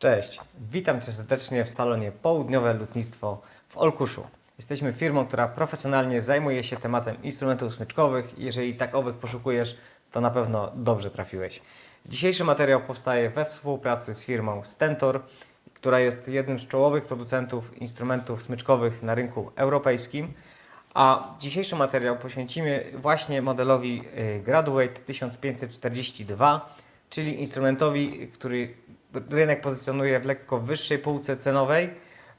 Cześć, witam Cię serdecznie w salonie Południowe Lotnictwo w Olkuszu. Jesteśmy firmą, która profesjonalnie zajmuje się tematem instrumentów smyczkowych. Jeżeli takowych poszukujesz, to na pewno dobrze trafiłeś. Dzisiejszy materiał powstaje we współpracy z firmą Stentor, która jest jednym z czołowych producentów instrumentów smyczkowych na rynku europejskim. A dzisiejszy materiał poświęcimy właśnie modelowi y, Graduate 1542, czyli instrumentowi, który rynek pozycjonuje w lekko wyższej półce cenowej,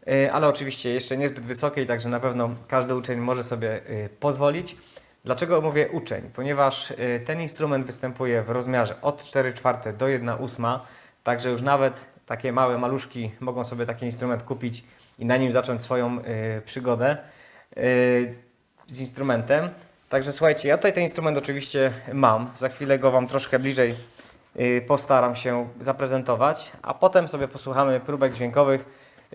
y, ale oczywiście jeszcze niezbyt wysokiej, także na pewno każdy uczeń może sobie y, pozwolić. Dlaczego mówię uczeń? Ponieważ y, ten instrument występuje w rozmiarze od 4 czwarte do 1 ósma, także już nawet takie małe maluszki mogą sobie taki instrument kupić i na nim zacząć swoją przygodę z instrumentem. Także słuchajcie, ja tutaj ten instrument oczywiście mam. Za chwilę go Wam troszkę bliżej postaram się zaprezentować, a potem sobie posłuchamy próbek dźwiękowych,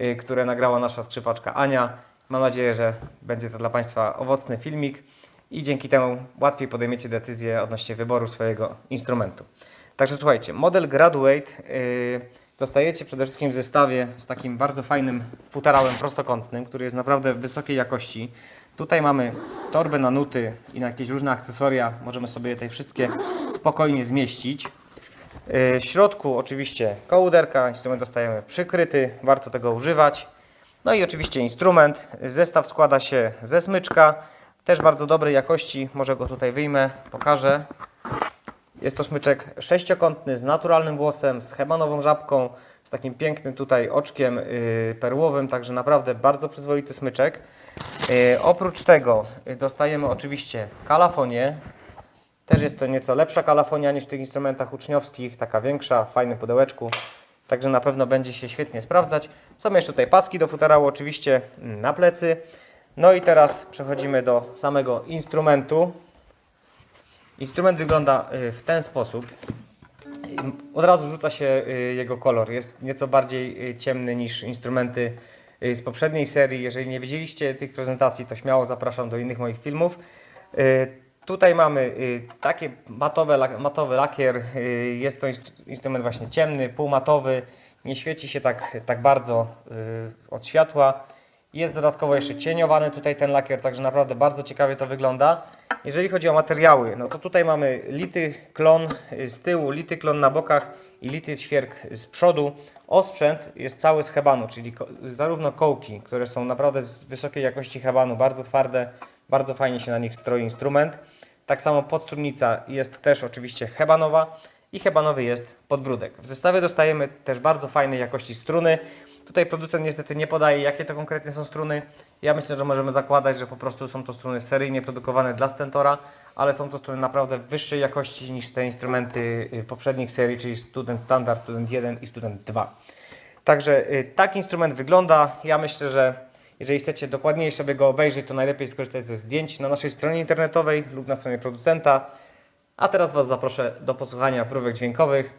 y, które nagrała nasza skrzypaczka Ania. Mam nadzieję, że będzie to dla Państwa owocny filmik i dzięki temu łatwiej podejmiecie decyzję odnośnie wyboru swojego instrumentu. Także słuchajcie, model Graduate y, dostajecie przede wszystkim w zestawie z takim bardzo fajnym futerałem prostokątnym, który jest naprawdę wysokiej jakości. Tutaj mamy torbę na nuty i na jakieś różne akcesoria. Możemy sobie tutaj wszystkie spokojnie zmieścić. Yy, W środku oczywiście kołderka, instrument dostajemy przykryty, warto tego używać. No i oczywiście instrument. Zestaw składa się ze smyczka, też bardzo dobrej jakości. Może go tutaj wyjmę, pokażę. Jest to smyczek sześciokątny z naturalnym włosem, z hebanową żabką, z takim pięknym tutaj oczkiem yy, perłowym, także naprawdę bardzo przyzwoity smyczek. Yy, oprócz tego dostajemy oczywiście kalafonię. Też jest to nieco lepsza kalafonia niż w tych instrumentach uczniowskich, taka większa, w fajnym pudełeczku. Także na pewno będzie się świetnie sprawdzać. Są jeszcze tutaj paski do futerału oczywiście na plecy. No i teraz przechodzimy do samego instrumentu. Instrument wygląda y, w ten sposób. Y, Od razu rzuca się y, jego kolor. Jest nieco bardziej ciemny niż instrumenty z poprzedniej serii. Jeżeli nie widzieliście tych prezentacji, to śmiało zapraszam do innych moich filmów. Tutaj mamy y, takie matowe, matowy lakier. y, Jest to instru- instrument właśnie ciemny, półmatowy. Nie świeci się tak, tak bardzo y, od światła. Jest dodatkowo jeszcze cieniowany tutaj ten lakier, także naprawdę bardzo ciekawie to wygląda. Jeżeli chodzi o materiały, no to tutaj mamy lity klon z tyłu, lity klon na bokach i lity ćwierk z przodu. Osprzęt jest cały z hebanu, czyli zarówno kołki, które są naprawdę z wysokiej jakości hebanu, bardzo twarde, bardzo fajnie się na nich stroi instrument. Tak samo podstrunnica jest też oczywiście hebanowa i hebanowy jest podbródek. W zestawie dostajemy też bardzo fajnej jakości struny. Tutaj producent niestety nie podaje, jakie to konkretnie są struny. Ja myślę, że możemy zakładać, że po prostu są to struny seryjnie produkowane dla Stentora, ale są to struny naprawdę wyższej jakości niż te instrumenty y, poprzednich serii, czyli Student Standard, Student 1 i Student 2. Także y, tak instrument wygląda. Ja myślę, że jeżeli chcecie dokładniej sobie go obejrzeć, to najlepiej skorzystać ze zdjęć na naszej stronie internetowej lub na stronie producenta. A teraz Was zaproszę do posłuchania próbek dźwiękowych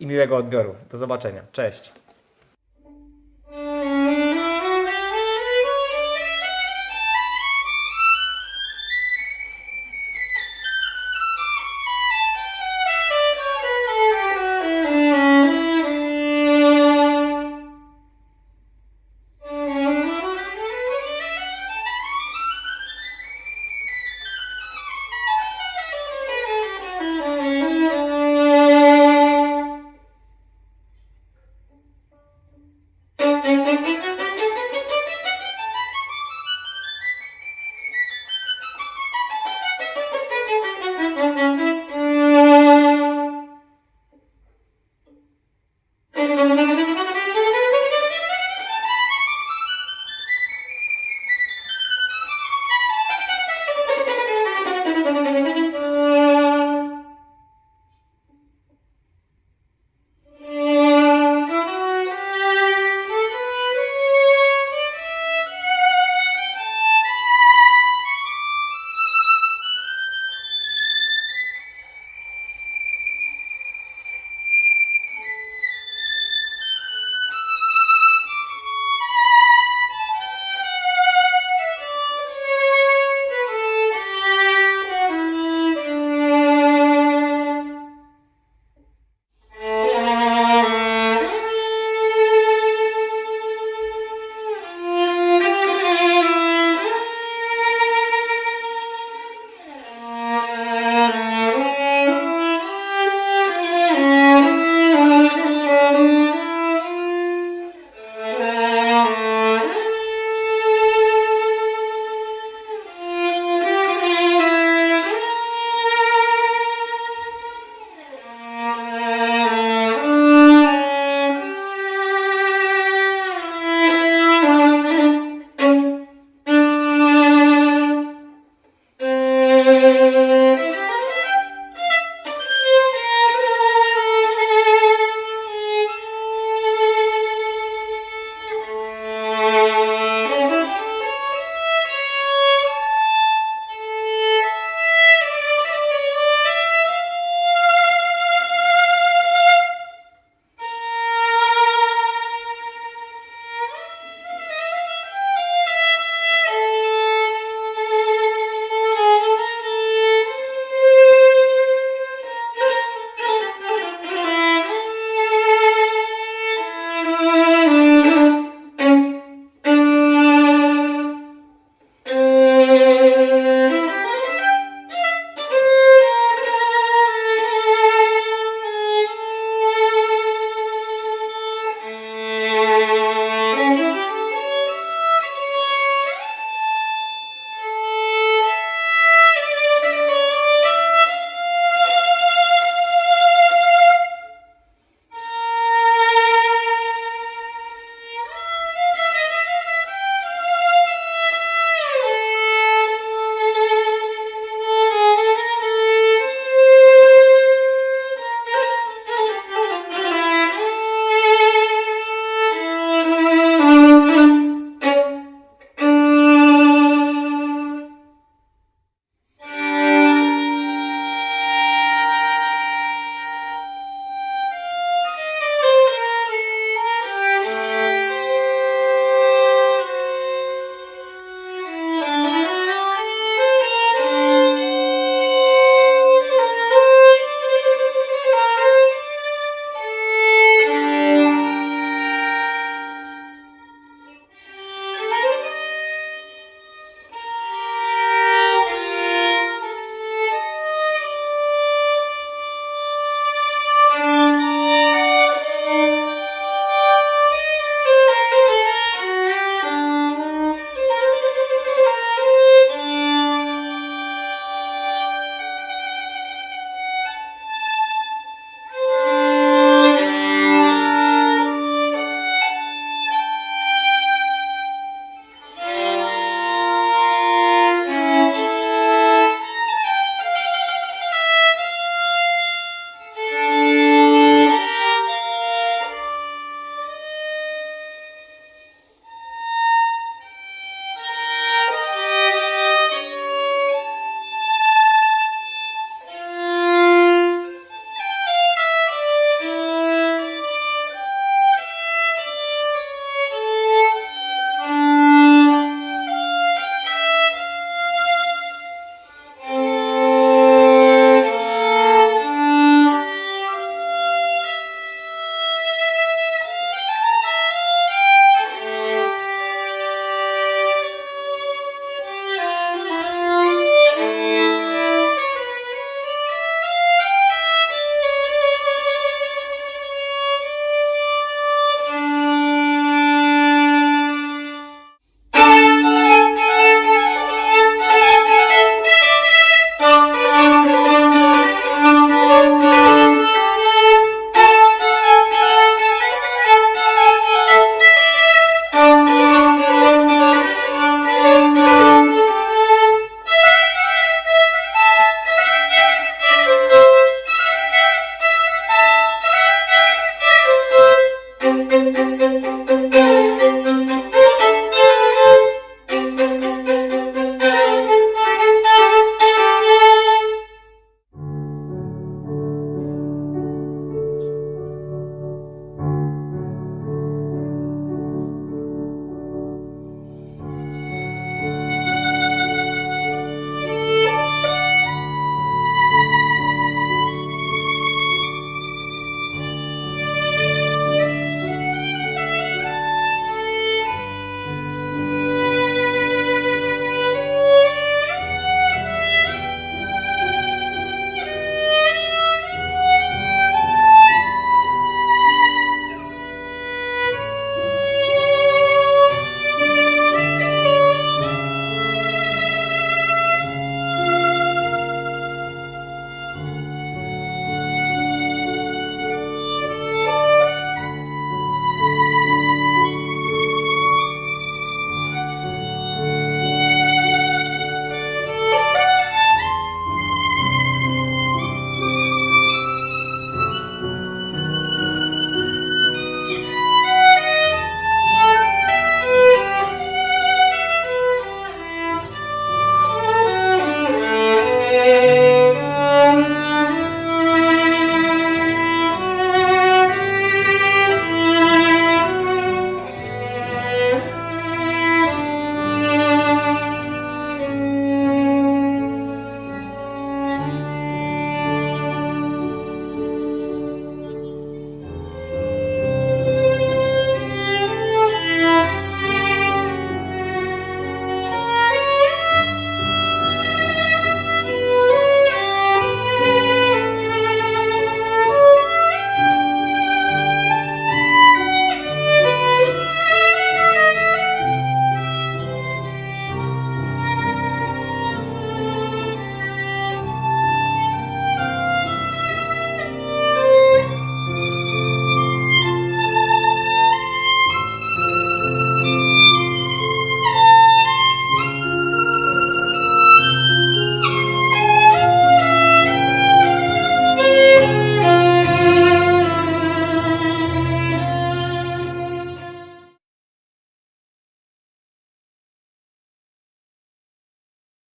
i miłego odbioru. Do zobaczenia. Cześć.